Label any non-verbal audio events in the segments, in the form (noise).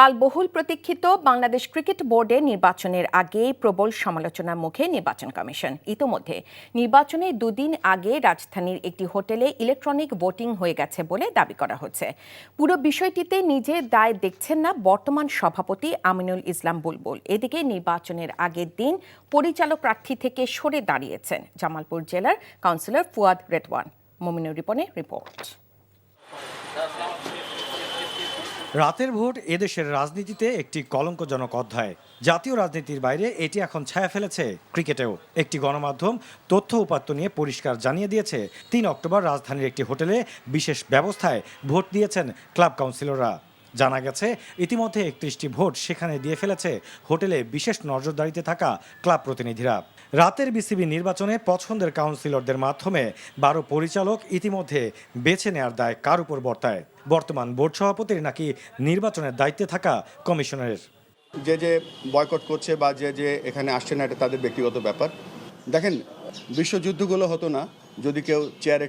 কাল বহুল প্রতীক্ষিত বাংলাদেশ ক্রিকেট বোর্ডে নির্বাচনের আগেই প্রবল সমালোচনার মুখে নির্বাচন কমিশন। ইতোমধ্যে নির্বাচনে দুদিন আগে রাজধানীর একটি হোটেলে ইলেকট্রনিক ভোটিং হয়ে গেছে বলে দাবি করা হচ্ছে। পুরো বিষয়টিতে নিজে দায় দেখছেন না বর্তমান সভাপতি আমিনুল ইসলাম বুলবুল। এদিকে নির্বাচনের আগের দিন পরিচালক প্রার্থী থেকে সরে দাঁড়িয়েছেন জামালপুর জেলার কাউন্সিলর ফুয়াদ রেদওয়ান। মমিনুর রিপনের রিপোর্ট। রাতের ভোট এদেশের রাজনীতিতে একটি কলঙ্কজনক অধ্যায়। জাতীয় রাজনীতির বাইরে এটি এখন ছায়া ফেলেছে ক্রিকেটেও। একটি গণমাধ্যম তথ্য উপাত্ত নিয়ে পরিষ্কার জানিয়ে দিয়েছে, তিন অক্টোবর রাজধানীর একটি হোটেলে বিশেষ ব্যবস্থায় ভোট দিয়েছেন ক্লাব কাউন্সিলররা। জানা গেছে, ইতিমধ্যে একত্রিশটি ভোট সেখানে দিয়ে ফেলেছে হোটেলে বিশেষ নজরদারিতে থাকা ক্লাব প্রতিনিধিরা। রাতের বিসিবি নির্বাচনে পছন্দের কাউন্সিলরদের মাধ্যমে বারো পরিচালক ইতিমধ্যে বেছে নেয়ার দায় কার উপর বর্তায়? বর্তমান বোর্ড সভাপতির নাকি নির্বাচনের দায়িত্বে থাকা কমিশনারের? যে যে বয়কট করছে বা যে যে এখানে আসছে না, এটা তাদের ব্যক্তিগত ব্যাপার। দেখেন, বিশ্বযুদ্ধগুলো হতো না যদি কেউ চেয়ারে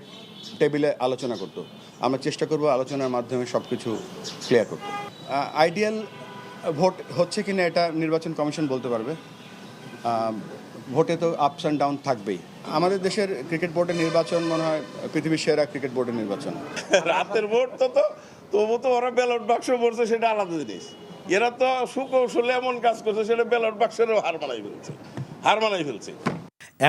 টেবিলে আলোচনা করতো, আমরা চেষ্টা করব আলোচনার মাধ্যমে সব কিছু ক্লিয়ার করতে আইডিয়াল ভোট হচ্ছে কি না এটা নির্বাচন কমিশন বলতে পারবে। ভোটে তো আপস অ্যান্ড ডাউন থাকবেই। আমাদের দেশের ক্রিকেট বোর্ডের নির্বাচন মনে হয় পৃথিবীর সেরা ক্রিকেট বোর্ডের নির্বাচন। রাতের ভোট তো তো, তবু তো ওরা ব্যালট বাক্স পড়ছে সেটা আলাদা জিনিস। এরা তো সুকৌশলে এমন কাজ করছে, সেটা ব্যালট বাক্সেরও হার মানাই ফেলছে। হার মানাই ফেলছে।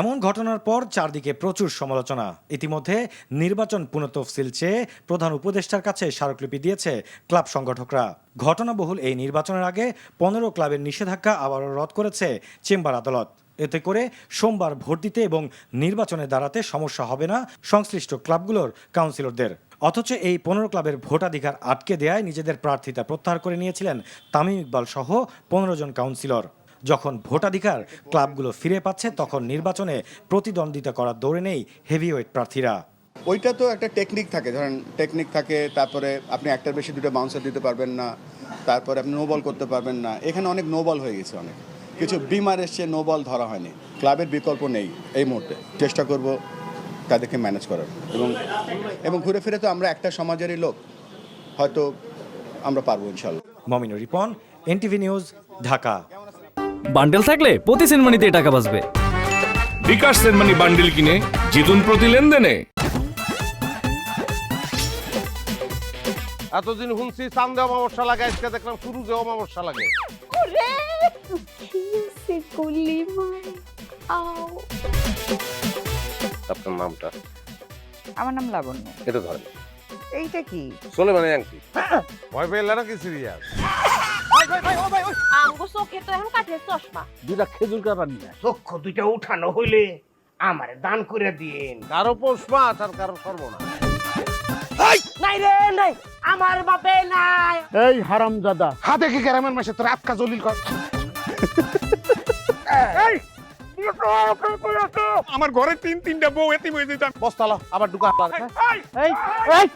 এমন ঘটনার পর চারদিকে প্রচুর সমালোচনা। ইতিমধ্যে নির্বাচন পুনঃতফসিল চেয়ে প্রধান উপদেষ্টার কাছে স্মারকলিপি দিয়েছে ক্লাব সংগঠকরা। ঘটনাবহুল এই নির্বাচনের আগে পনেরো ক্লাবের নিষেধাজ্ঞা আবারও রদ করেছে চেম্বার আদালত। এতে করে সোমবার ভোট দিতে এবং নির্বাচনে দাঁড়াতে সমস্যা হবে না সংশ্লিষ্ট ক্লাবগুলোর কাউন্সিলরদের। অথচ এই পনেরো ক্লাবের ভোটাধিকার আটকে দেয়ায় নিজেদের প্রার্থিতা প্রত্যাহার করে নিয়েছিলেন তামিম ইকবাল সহ পনেরো জন কাউন্সিলর। যখন ভোটাধিকার ক্লাবগুলো ফিরে পাচ্ছে তখন নির্বাচনে প্রতিদ্বন্দ্বিতা করার দৌড়ে নেই হেভিওয়েট প্রার্থীরা। ওইটা তো একটা টেকনিক থাকে ধরেন টেকনিক থাকে তারপরে আপনি একটার বেশি দুটো বাউন্সার দিতে পারবেন না তারপরে আপনি নো বল করতে পারবেন না। এখানে অনেক নো বল হয়ে গেছে অনেক। কিছু বিমার এসছে নো বল ধরা হয়নি। ক্লাবের বিকল্প নেই এই মুহূর্তে। চেষ্টা করব তাদেরকে ম্যানেজ করার। এবং এবং ঘুরে ফিরে তো আমরা একটা সমাজেরই লোক। হয়তো আমরা পারব ইনশাল্লাহ। Mominur Ripon NTV news Dhaka. Bundle থাকলে প্রতি সেনমানিতে টাকা বাঁচবে। বিকাশ সেনমানি বান্ডিল কিনে জিতুন প্রতি লেনদেনে। এতদিন শুনছি চান্দে অমাবস্যা লাগে আজকে দেখলাম সুরুজে অমাবস্যা লাগে। আপনার নামটা? আমার নাম লাবণ্য। এটা ধরেন। এইটা কি? চলে মানে আংটি ভয় পেলে নাকি সিরিয়াস আঙ্গু চোখে তো এখন কাঠের চশমা। দুটা খেজুর কাটা নিয়ে চক্ষু দুইটা উঠানো হইলে আমারে দান করে দিন কারও পৌষ মাছ আর কারও সর্বনাশ। নাই রে নাই। আমার বাপে নাই। এই হারাম হাতে কি গ্রামের মাসে তোর জলিল কর। (laughs) আমার ঘরে তিন তিনটা বউ এতিম হয়ে যেতাম বস্তালা আবার ঢুকা। এই এই!